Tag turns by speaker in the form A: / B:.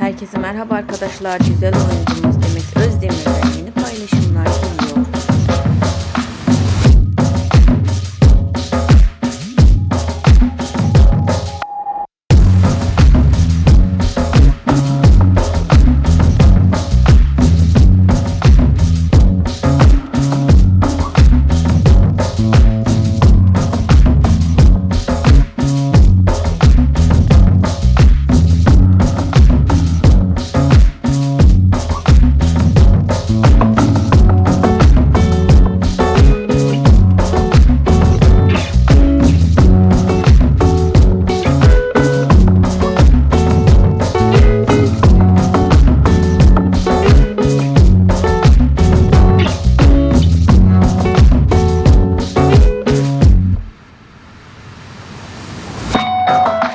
A: Herkese merhaba arkadaşlar. Güzel oyuncumuz Thank you.